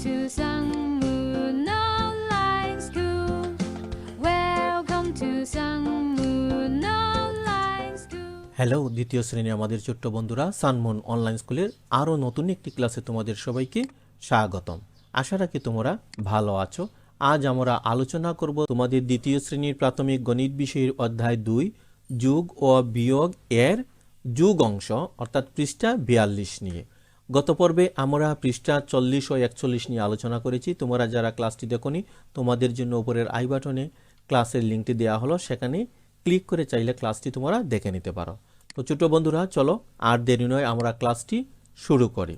to School. Welcome to School. Hello দ্বিতীয় শ্রেণি আমাদের ছোট্ট বন্ধুরা সানমুন অনলাইন স্কুলের আরও নতুন একটি ক্লাসে তোমাদের সবাইকে স্বাগতম আশা রাখি তোমরা ভালো আছো আজ আমরা আলোচনা করব তোমাদের দ্বিতীয় শ্রেণির প্রাথমিক গণিত বিষয়ের অধ্যায় দুই, যুগ ও বিয়োগ এর যুগ অংশ, অর্থাৎ পৃষ্ঠা বিয়াল্লিশ নিয়ে গত পর্বে আমরা পৃষ্ঠা চল্লিশ ও একচল্লিশ নিয়ে আলোচনা করেছি। তোমরা যারা ক্লাসটি দেখোনি, তোমাদের জন্য উপরের আই বাটনে ক্লাসের লিঙ্কটি দেওয়া হলো। সেখানে ক্লিক করে চাইলে ক্লাসটি তোমরা দেখে নিতে পারো। তো ছোট বন্ধুরা, চলো, আর দেরি নয়, আমরা ক্লাসটি শুরু করি।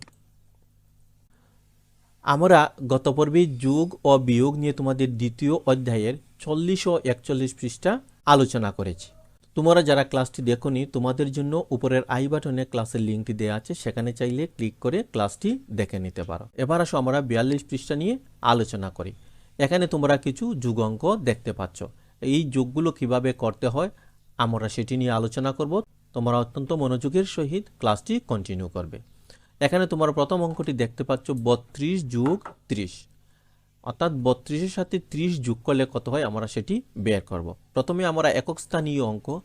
আমরা গত পর্বে যুগ ও বিয়োগ নিয়ে তোমাদের দ্বিতীয় অধ্যায়ের চল্লিশ ও একচল্লিশ পৃষ্ঠা আলোচনা করেছি। তোমরা যারা ক্লাসটি দেখোনি, তোমাদের জন্য উপরের আই বাটনে ক্লাসের লিঙ্কটি দেওয়া আছে, সেখানে চাইলে ক্লিক করে ক্লাসটি দেখে নিতে পারো। এবার আসো আমরা বিয়াল্লিশ পৃষ্ঠা নিয়ে আলোচনা করি। এখানে তোমরা কিছু যুগ অঙ্ক দেখতে পাচ্ছ। এই যোগগুলো কীভাবে করতে হয়, আমরা সেটি নিয়ে আলোচনা করব। তোমরা অত্যন্ত মনোযোগের সহিত ক্লাসটি কন্টিনিউ করবে। এখানে তোমরা প্রথম অঙ্কটি দেখতে পাচ্ছ, বত্রিশ যুগ ত্রিশ। অর্থাৎ বত্রিশের সাথে ত্রিশ যোগ করলে কত হয়? আমরা সেটি বের করব। প্রথমে আমরা একক স্থানীয় অঙ্ক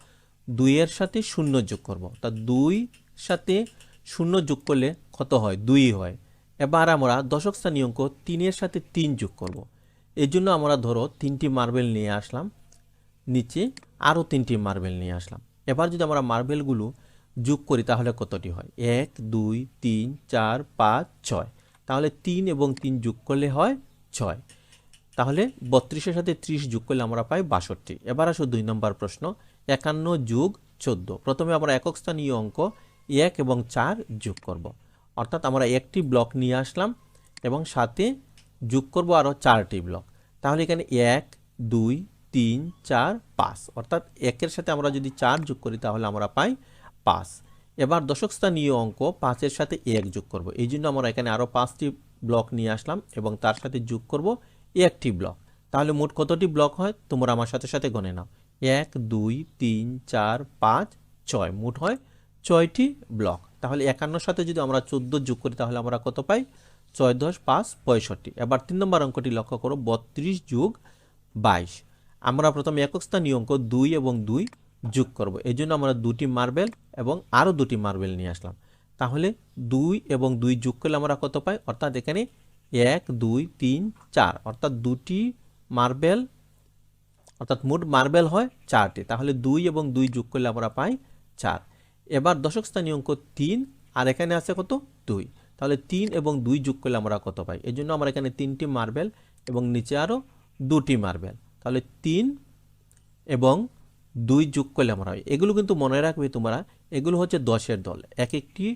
দুইয়ের সাথে শূন্য যোগ করব। অর্থাৎ দুই সাথে শূন্য যোগ করলে কত হয়? দুই হয়। এবার আমরা দশক স্থানীয় অঙ্ক তিনের সাথে তিন যোগ করব। এই জন্য আমরা ধরো তিনটি মার্বেল নিয়ে আসলাম। নিচে আরও তিনটি মার্বেল নিয়ে আসলাম। এবার যদি আমরা মার্বেলগুলো যোগ করি, তাহলে কতটি হয়? এক, দুই, তিন, চার, পাঁচ, ছয়। তাহলে তিন এবং তিন যোগ করলে হয় ছয়। তাহলে বত্রিশের সাথে ত্রিশ যোগ করলে আমরা পাই বাষট্টি। এবার আসো দুই নম্বর প্রশ্ন, একান্ন যোগ চোদ্দ। প্রথমে আমরা একক স্থানীয় অঙ্ক এক এবং চার যোগ করব। অর্থাৎ আমরা একটি ব্লক নিয়ে আসলাম এবং সাথে যোগ করব আরও চারটি ব্লক তাহলে এখানে এক, দুই, তিন, চার, পাঁচ। অর্থাৎ একের সাথে আমরা যদি চার যোগ করি তাহলে আমরা পাই পাঁচ। এবার দশক স্থানীয় অঙ্ক পাঁচের সাথে এক যোগ করব। এই জন্য আমরা এখানে আরও পাঁচটি ব্লক নিয়ে আসলাম এবং তার সাথে যোগ করব একটি ব্লক তাহলে মোট কতটি ব্লক হয়? তোমরা আমার সাথে সাথে গণে নাও। এক, দুই, তিন, চার, পাঁচ, ছয়। মোট হয় ছয়টি ব্লক তাহলে একান্নর সাথে যদি আমরা চোদ্দ যোগ করি, তাহলে আমরা কত পাই? ছয় দশ পাঁচ পঁয়ষট্টি। এবার তিন নম্বর অঙ্কটি লক্ষ্য করো, বত্রিশ যোগ বাইশ। আমরা প্রথমে একক স্থানীয় অঙ্ক দুই এবং দুই যোগ করব। এই জন্য আমরা দুটি মার্বেল এবং আরও দুটি মার্বেল নিয়ে আসলাম। তাহলে দুই এবং দুই যোগ করলে আমরা কত পাই? অর্থাৎ এখানে এক, দুই, তিন, চার। অর্থাৎ দুটি মার্বেল, অর্থাৎ মোট মার্বেল হয় চারটি। তাহলে দুই এবং দুই যোগ করলে আমরা পাই চার। এবার দশক স্থানীয় অঙ্ক তিন, আর এখানে আছে কত? দুই। তাহলে তিন এবং দুই যোগ করলে আমরা কত পাই? এই জন্য আমরা এখানে তিনটি মার্বেল এবং নিচে আরও দুটি মার্বেল। তাহলে তিন এবং দুই যোগ করলে আমরা হয়। এগুলো কিন্তু মনে রাখবে তোমরা এগুলো হচ্ছে দশের দল। এক একটি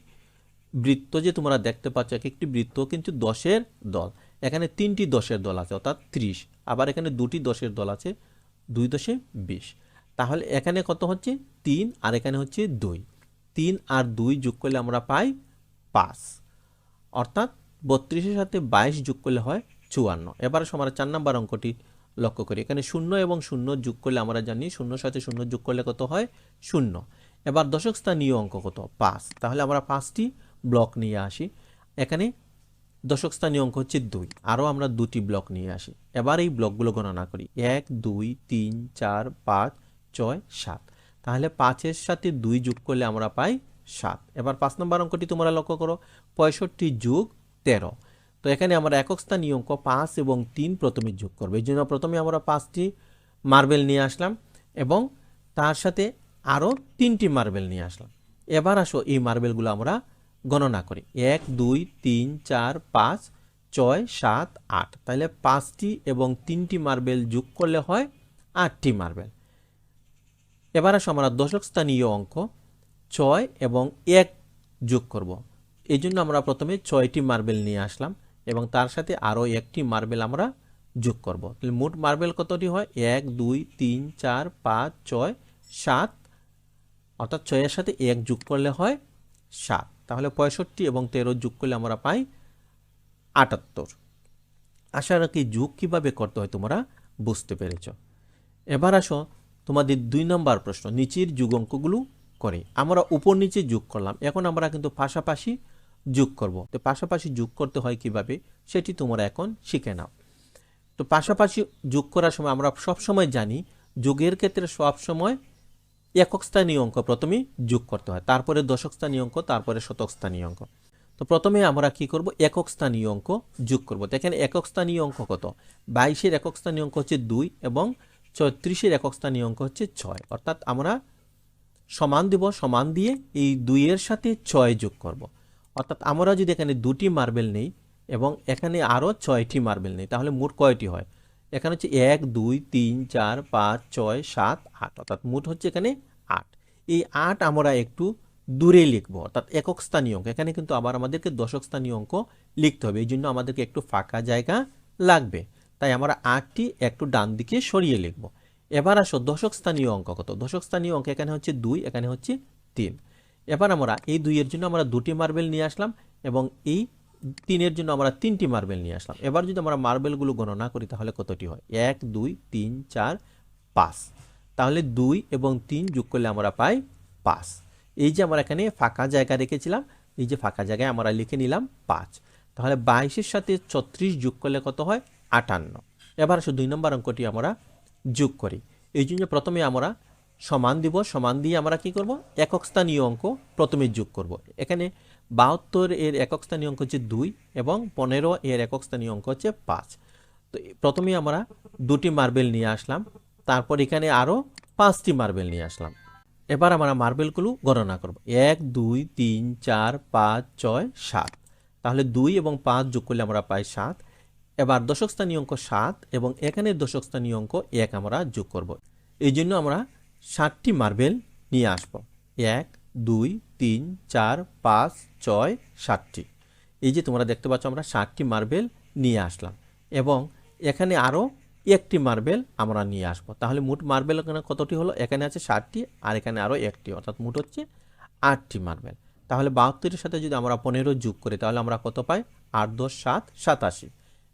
বৃত্ত যে তোমরা দেখতে পাচ্ছ এক একটি বৃত্ত কিন্তু দশের দল। এখানে তিনটি দশের দল আছে, অর্থাৎ ত্রিশ। আবার এখানে দুটি দশের দল আছে, দুই দশে বিশ। তাহলে এখানে কত হচ্ছে? তিন, আর এখানে হচ্ছে দুই। তিন আর দুই যোগ করলে আমরা পাই পাঁচ। অর্থাৎ বত্রিশের সাথে বাইশ যোগ করলে হয় চুয়ান্ন। এবার আমরা চার নাম্বার অঙ্কটি লক্ষ্য করি। এখানে শূন্য এবং শূন্য যোগ করলে আমরা জানি শূন্য সাথে শূন্য যোগ করলে কত হয়? শূন্য। এবার দশক স্থানীয় অঙ্ক কত? পাঁচ। তাহলে আমরা পাঁচটি ব্লক নিয়ে আসি। এখানে দশক স্থানীয় অঙ্ক হচ্ছে দুই। আরও আমরা দুটি ব্লক নিয়ে আসি। এবার এই ব্লকগুলো গণনা করি। এক, দুই, তিন, চার, পাঁচ, ছয়, সাত। তাহলে পাঁচের সাথে দুই যোগ করলে আমরা পাই সাত। এবার পাঁচ নম্বর অঙ্কটি তোমরা লক্ষ্য করো। পঁয়ষট্টি যোগ তেরো। তো এখানে আমরা একক স্থানীয় অঙ্ক পাঁচ এবং তিন প্রথমে যোগ করব। এই জন্য প্রথমে আমরা পাঁচটি মার্বেল নিয়ে আসলাম এবং তার সাথে আরও তিনটি মার্বেল নিয়ে আসলাম। এবার আসো এই মার্বেলগুলো আমরা গণনা করি। এক, দুই, তিন, চার, পাঁচ, ছয়, সাত, আট। তাহলে পাঁচটি এবং তিনটি মার্বেল যোগ করলে হয় আটটি মার্বেল। এবার আসো আমরা দশক স্থানীয় অঙ্ক। ছয় এবং এক যোগ করব। এই জন্য আমরা প্রথমে ছয়টি মার্বেল নিয়ে আসলাম এবং তার সাথে আরও একটি মার্বেল আমরা যোগ করব। তাহলে মোট মার্বেল কতটি হয়? এক, দুই, তিন, চার, পাঁচ, ছয়, সাত অর্থাৎ ছয়ের সাথে এক যোগ করলে হয় সাত। তাহলে পঁয়ষট্টি এবং তেরো যোগ করলে আমরা পাই আটাত্তর। আশা রাখি যোগ কীভাবে করতে হয় তোমরা বুঝতে পেরেছ। এবার আসো তোমাদের দুই নম্বর প্রশ্ন, নিচের যুগ অঙ্কগুলো করে। আমরা উপর নিচে যোগ করলাম, এখন আমরা কিন্তু পাশাপাশি যোগ করব। তো পাশাপাশি যোগ করতে হয় কীভাবে সেটি তোমরা এখন শিখে নাও। তো পাশাপাশি যোগ করার সময় আমরা সব সময় জানি, যোগের ক্ষেত্রে সব সময় একক স্থানীয় অঙ্ক প্রথমে যোগ করতে হয়, তারপরে দশক স্থানীয় অঙ্ক, তারপরে শতক স্থানীয় অঙ্ক। তো প্রথমে আমরা কি করব? একক স্থানীয় অঙ্ক যোগ করব। দেখেন একক স্থানীয় অঙ্ক কত? বাইশের একক স্থানীয় অঙ্ক হচ্ছে দুই এবং ছত্রিশের একক স্থানীয় অঙ্ক হচ্ছে ছয়। অর্থাৎ আমরা সমান দিব, সমান দিয়ে এই দুইয়ের সাথে ছয় যোগ করব। অর্থাৎ আমরা যদি এখানে দুটি মার্বেল নেই এবং এখানে আরও ছয়টি মার্বেল নেই, তাহলে মোট কয়টি হয়? এখানে হচ্ছে এক, দুই, তিন, চার, পাঁচ, ছয়, সাত, আট। অর্থাৎ মোট হচ্ছে এখানে আট। এই আট আমরা একটু দূরে লিখব, অর্থাৎ একক স্থানীয় অঙ্ক। এখানে কিন্তু আবার আমাদেরকে দশক স্থানীয় অঙ্ক লিখতে হবে। এই জন্য আমাদেরকে একটু ফাঁকা জায়গা লাগবে। তাই আমরা আটটি একটু ডান দিকে সরিয়ে লিখব। এবার আসো দশক স্থানীয় অঙ্ক কত? দশক স্থানীয় অঙ্ক এখানে হচ্ছে দুই, এখানে হচ্ছে তিন। এবার আমরা এই দুইয়ের জন্য আমরা দুটি মার্বেল নিয়ে আসলাম এবং এই তিনের জন্য আমরা তিনটি মার্বেল নিয়ে আসলাম। এবার যদি আমরা মার্বেলগুলো গণনা করি, তাহলে কতটি হয়? এক, দুই, তিন, চার, পাঁচ। তাহলে দুই এবং তিন যোগ করলে আমরা পাই পাঁচ। এই যে আমরা এখানে ফাঁকা জায়গা রেখেছিলাম, এই যে ফাঁকা জায়গায় আমরা লিখে নিলাম পাঁচ। তাহলে বাইশের সাথে ছত্রিশ যোগ করলে কত হয়? আটান্ন। এবার আসো দুই নম্বর অঙ্কটি আমরা যোগ করি। এই জন্য প্রথমে আমরা সমান দিব, সমান দিয়ে আমরা কি করব? একক স্থানীয় অঙ্ক প্রথমে যোগ করব। এখানে বাহাত্তর এর একক স্থানীয় অঙ্ক হচ্ছে দুই এবং পনেরো এর একক স্থানীয় অঙ্ক হচ্ছে পাঁচ। তো প্রথমে আমরা দুটি মার্বেল নিয়ে আসলাম, তারপর এখানে আরও পাঁচটি মার্বেল নিয়ে আসলাম। এবার আমরা মার্বেলগুলো গণনা করব। এক, দুই, তিন, চার, পাঁচ, ছয়, সাত। তাহলে দুই এবং পাঁচ যোগ করলে আমরা পাই সাত। এবার দশক স্থানীয় অঙ্ক সাত এবং এখানে দশক স্থানীয় অঙ্ক এক আমরা যোগ করব। এই জন্য আমরা ষাটটি মার্বেল নিয়ে আসব। এক দুই, তিন, চার, পাঁচ, ছয়, সাতটি। এই যে তোমরা দেখতে পাচ্ছ, আমরা ষাটটি মার্বেল নিয়ে আসলাম। এবং এখানে আরও একটি মার্বেল আমরা নিয়ে আসব। তাহলে মোট মার্বেল এখানে কতটি হলো? এখানে আছে ষাটটি আর এখানে আরও একটি। অর্থাৎ মোট হচ্ছে আটটি মার্বেল। তাহলে বাহাত্তরের সাথে যদি আমরা পনেরো যোগ করি, তাহলে আমরা কত পাই? আট, দশ, সাত, সাতাশি।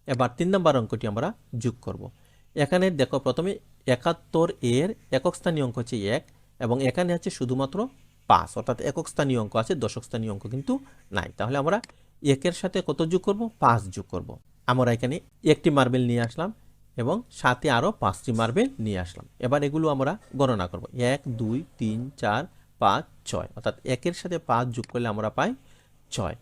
এবার তিন নম্বর অঙ্কটি আমরা যোগ করব। এখানে দেখো প্রথমে একাত্তর এর একক স্থানীয় অঙ্ক হচ্ছে এক এবং এখানে আছে শুধুমাত্র পাঁচ, অর্থাৎ একক স্থানীয় অঙ্ক আছে, দশক স্থানীয় অঙ্ক কিন্তু নাই। তাহলে আমরা একের সাথে কত যোগ করব? পাঁচ যোগ করব। আমরা এখানে একটি মার্বেল নিয়ে আসলাম এবং সাথে আরও পাঁচটি মার্বেল নিয়ে আসলাম। এবার এগুলো আমরা গণনা করব। এক, দুই, তিন, চার, পাঁচ, ছয়, অর্থাৎ একের সাথে পাঁচ যোগ করলে আমরা পাই ছয়।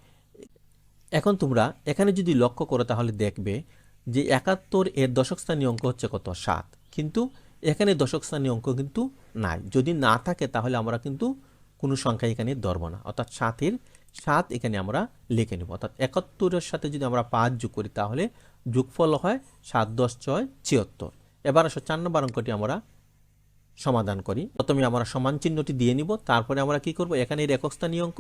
এখন তোমরা এখানে যদি লক্ষ্য করো তাহলে দেখবে যে একাত্তর এর দশক স্থানীয় অঙ্ক হচ্ছে কত? সাত। কিন্তু এখানে দশক স্থানীয় অঙ্ক কিন্তু নাই। যদি না থাকে তাহলে আমরা কিন্তু কোনো সংখ্যা এখানে ধরব না। অর্থাৎ সাতের সাত এখানে আমরা লিখে নেব। অর্থাৎ একাত্তরের সাথে যদি আমরা পাঁচ যোগ করি তাহলে যোগফল হয় সাত দশ ছয় ছিয়াত্তর। এবার আসো চার নম্বর অঙ্কটি আমরা সমাধান করি। প্রথমে আমরা সমান চিহ্নটি দিয়ে নিব, তারপরে আমরা কি করব? এখানে এর একক স্থানীয় অঙ্ক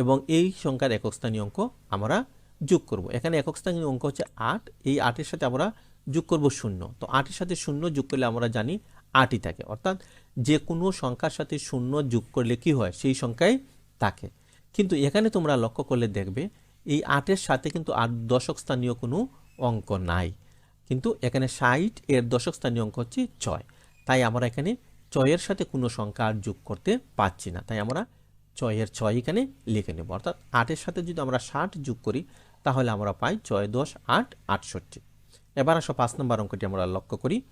এবং এই সংখ্যার একক স্থানীয় অঙ্ক আমরা যোগ করব। এখানে একক স্থানীয় অঙ্ক হচ্ছে আট, এই আটের সাথে আমরা যোগ করব শূন্য। তো আটের সাথে শূন্য যোগ করলে আমরা জানি আটই থাকে। অর্থাৎ যে কোনো সংখ্যার সাথে শূন্য যোগ করলে কি হয়? সেই সংখ্যাই থাকে। কিন্তু এখানে তোমরা লক্ষ্য করলে দেখবে, এই আটের সাথে কিন্তু আট দশক স্থানীয় কোনো অঙ্ক নাই। কিন্তু এখানে ষাট এর দশক স্থানীয় অঙ্ক হচ্ছে ছয়। তাই আমরা এখানে ছয়ের সাথে কোনো সংখ্যা আর যোগ করতে পারছি না। তাই আমরা ছয়ের ছয় এখানে লিখে নেব। অর্থাৎ আটের সাথে যদি আমরা ষাট যোগ করি, তাহলে আমরা পাই ছয়, দশ, আট, আটষট্টি। এবার আসো পাঁচ নম্বর অঙ্কটি আমরা লক্ষ্য করি।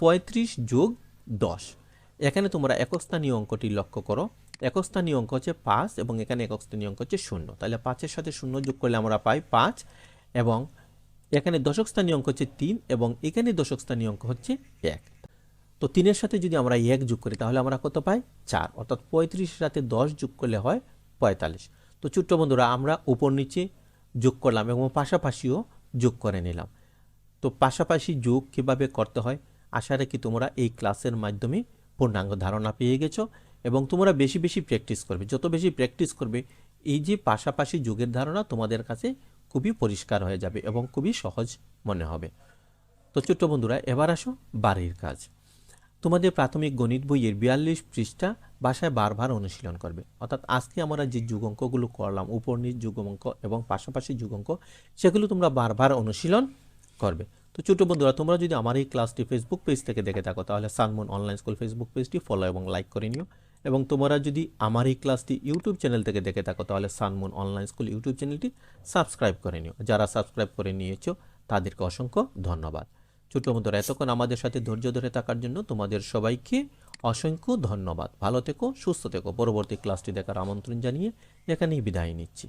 পঁয়ত্রিশ যোগ দশ। এখানে তোমরা একস্থানীয় অঙ্কটি লক্ষ্য করো। একস্থানীয় অঙ্ক হচ্ছে পাঁচ এবং এখানে একক স্থানীয় অঙ্ক হচ্ছে শূন্য। তাহলে পাঁচের সাথে শূন্য যোগ করলে আমরা পাই পাঁচ এবং এখানে দশক স্থানীয় অঙ্ক হচ্ছে তিন এবং এখানে দশক স্থানীয় অঙ্ক হচ্ছে এক। তো তিনের সাথে যদি আমরা এক যোগ করি, তাহলে আমরা কত পাই? চার। অর্থাৎ পঁয়ত্রিশের সাথে দশ যোগ করলে হয় পঁয়তাল্লিশ। তো ছোট্ট বন্ধুরা, আমরা উপর নিচে যোগ করলাম এবং পাশাপাশিও যোগ করে নিলাম। তো পাশাপাশি যোগ কীভাবে করতে হয়? আশা রাখি তোমরা এই ক্লাসের মাধ্যমে পূর্ণাঙ্গ ধারণা পেয়ে গেছো এবং তোমরা বেশি বেশি প্র্যাকটিস করবে। যত বেশি প্র্যাকটিস করবে, এই যে পাশাপাশি যোগের ধারণা তোমাদের কাছে খুবই পরিষ্কার হয়ে যাবে এবং খুবই সহজ মনে হবে। তো ছোট্ট বন্ধুরা, এবার আসো বাড়ির কাজ। তোমাদের প্রাথমিক গণিত বইয়ের বিয়াল্লিশ পৃষ্ঠা বাসায় বারবার অনুশীলন করবে। অর্থাৎ আজকে আমরা যে যুগঙ্কগুলো করলাম উপর নিচ যুগঙ্ক এবং পাশাপাশি যুগঙ্ক, সেগুলো তোমরা বারবার অনুশীলন করবে। তো ছোট বন্ধুরা, তোমরা যদি আমার এই ক্লাসটি ফেসবুক পেজ থেকে দেখে থাকো, তাহলে সানমুন অনলাইন স্কুল ফেসবুক পেজটি ফলো এবং লাইক করে নিও। এবং তোমরা যদি আমার এই ক্লাসটি ইউটিউব চ্যানেল থেকে দেখে থাকো, তাহলে সানমুন অনলাইন স্কুল ইউটিউব চ্যানেলটি সাবস্ক্রাইব করে নিও। যারা সাবস্ক্রাইব করে নিয়েছো, তাদেরকে অসংখ্য ধন্যবাদ। ছোট বন্ধুরা, এতক্ষণ আমাদের সাথে ধৈর্য ধরে থাকার জন্য তোমাদের সবাইকে অসংখ্য ধন্যবাদ। ভালো থেকো, সুস্থ থেকো। পরবর্তী ক্লাসটি দেখার আমন্ত্রণ জানিয়ে এখানেই বিদায় নিচ্ছি।